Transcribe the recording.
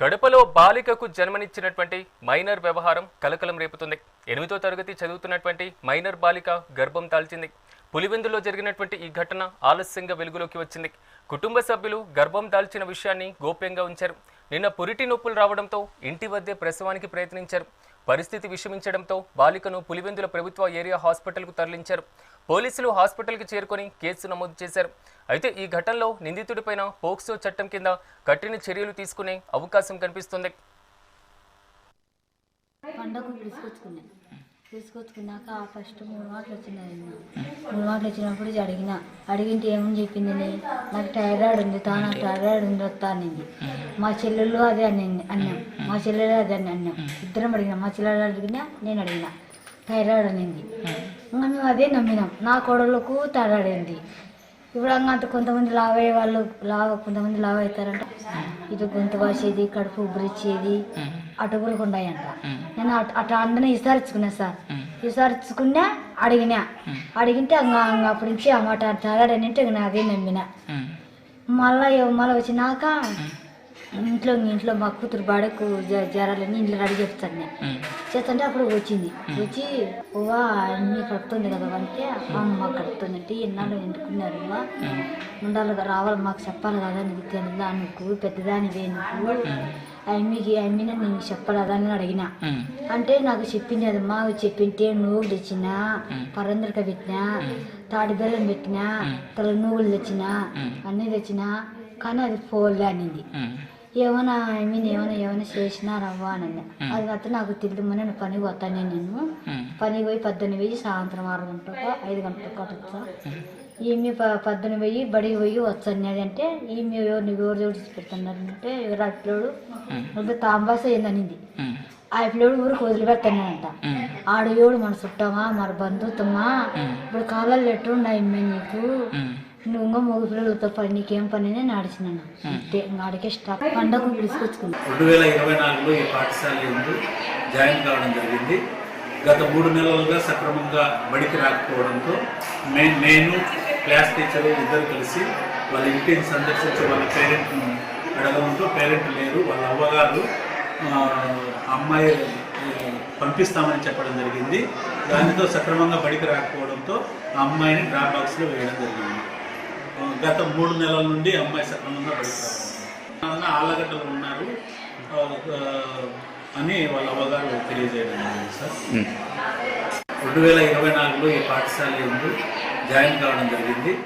కడపలో బాలికకు జన్మనిచ్చినటువంటి మైనర్ వ్యవహారం కలకలం రేపుతుంది. ఎనిమిదో తరగతి చదువుతున్నటువంటి మైనర్ బాలిక గర్భం దాల్చింది పులివెందులో జరిగినటువంటి ఈ ఘటన ఆలస్యంగా వెలుగులోకి వచ్చింది. కుటుంబ సభ్యులు గర్భం దాల్చిన విషయాన్ని గోప్యంగా ఉంచారు. నిన్న పురిటి నొప్పులు రావడంతో ఇంటి వద్దే ప్రసవానికి ప్రయత్నించారు. పరిస్థితి విషమించడంతో బాలికను పులివెందుల ప్రభుత్వ ఏరియా హాస్పిటల్కు తరలించారు. పోలీసులు హాస్పిటల్కి చేరుకొని కేసు నమోదు చేశారు. అయితే ఈ ఘటనలో నిందితుడిపైన పోక్సో చట్టం కింద కఠిన చర్యలు తీసుకునే అవకాశం కనిపిస్తుంది. తీసుకొచ్చుకున్నాక ఫస్ట్ మూడు మాటలు వచ్చినాయి మూడు మాటలు వచ్చినప్పుడు ఇది అడిగిన అడిగింటే ఏమని చెప్పింది నాకు థైరాయిడ్ ఉంది తా నాకు థైరాయిడ్ ఉంది వస్తా అనింది. మా చెల్లెళ్ళు అదే అనింది అన్నాం. మా చెల్లెలు అదే అని అన్నాం. ఇద్దరం అడిగినా. మా చెల్లెలు అడిగినా నేను అడిగిన. థైరాయిడ్ అనింది. ఇంకా మేము అదే నమ్మినాం. నా కొడలకు థైరాయిడ్ అయింది. ఇప్పుడు అంత కొంతమంది లావ్ అయ్యే వాళ్ళు లావ్ కొంతమంది లావ్ అవుతారంట. ఇది గొంతు వాసేది కడుపు ఉబ్బరిచ్చేది అటుకులు ఉన్నాయంట నేను అట్ అందరినీ విసారించుకున్నా సార్. విసారించుకున్నా అడిగినా. అడిగింటే అప్పటి నుంచి ఆ మాట నేను అదే నమ్మిన. మళ్ళా మళ్ళీ వచ్చినాక ఇంట్లో ఇంట్లో మా కూతురు బాడకు జ్వరాలని ఇంట్లో రెడీ చెప్తాను నేను చేస్తుంటే అప్పుడు వచ్చింది. వచ్చి ఓవా అన్ని కడుపుతుంది కదా అంటే అమ్మ కడుపుతుంది అంటే ఎన్నాళ్ళు ఎండుకున్నారు అవ్వ ఉండాలి కదా, రావాలి మాకు చెప్పాలి కదా నీకు తెలియదా నువ్వు పెద్దదానివే నువ్వు. అమ్మికి అమ్మిన నీకు చెప్పలేదా అని అడిగిన. అంటే నాకు చెప్పింది అది మా చెప్పింటే నువ్వులు తెచ్చినా పరందరిక పెట్టినా తాడి బెల్లం పెట్టినా తల నువ్వులు తెచ్చినా అన్నీ తెచ్చినా కానీ అది పోలే అనింది ఏమైనా ఐ మీన్ ఏమైనా ఏమైనా చేసినారవ్వా అని అది కాకపోతే నాకు తెలియదు నేను పనికి పోతానే నేను. పనికి పోయి పద్దెనిమిది సాయంత్రం ఆరు గంటలకు ఐదు గంటలకు అట్లా. ఈమె పద్దెనిమిది పోయి బడికి పోయి వచ్చాను అంటే ఈమె ఎవరు నువ్వు ఎవరు ఎవరు పెడుతున్నారు అంటే ఎవరు ఆ పిల్లోడు నువ్వు తాంబాస ఏందనింది. ఆ పిల్లోడు ఊరికి వదిలిపెట్టానంట ఆడు ఎవడు మన చుట్టమా మన బంధుత్వమా? ఇప్పుడు కాలాలు ఎట్టున్నాయి నీకు? నువ్వు ఇంకా మగ పిల్లలతో పని నీకేం పని అని నడిచినాను అంతే ఇంకా ఆడికే స్టాప్. పండగకు తీసుకొచ్చుకున్నా రెండు వేల ఇరవై నాలుగులో ఈ పాఠశాల జాయిన్ కావడం జరిగింది. గత మూడు నెలలుగా సక్రమంగా బడికి రాకపోవడంతో మే నేను క్లాస్ టీచరు ఇద్దరు కలిసి వాళ్ళ ఇంటిని సందర్శించి వాళ్ళ పేరెంట్ను అడగడంతో పేరెంట్ లేరు వాళ్ళ అవ్వగారు అమ్మాయి పంపిస్తామని చెప్పడం జరిగింది. దానితో సక్రమంగా బడికి రాకపోవడంతో ఆ అమ్మాయిని డ్రాప్ బాక్స్లో వేయడం జరిగింది. గత మూడు నెలల నుండి అమ్మాయి సక్రమంగా బడికి రావడం ఆళ్ళగడ్డలు ఉన్నారు. అని వాళ్ళ అవ్వగారు తెలియజేయడం జరిగింది సార్. రెండు వేల ఇరవై నాలుగులో ఈ పాఠశాల ఎందు జాయిన్ కావడం జరిగింది.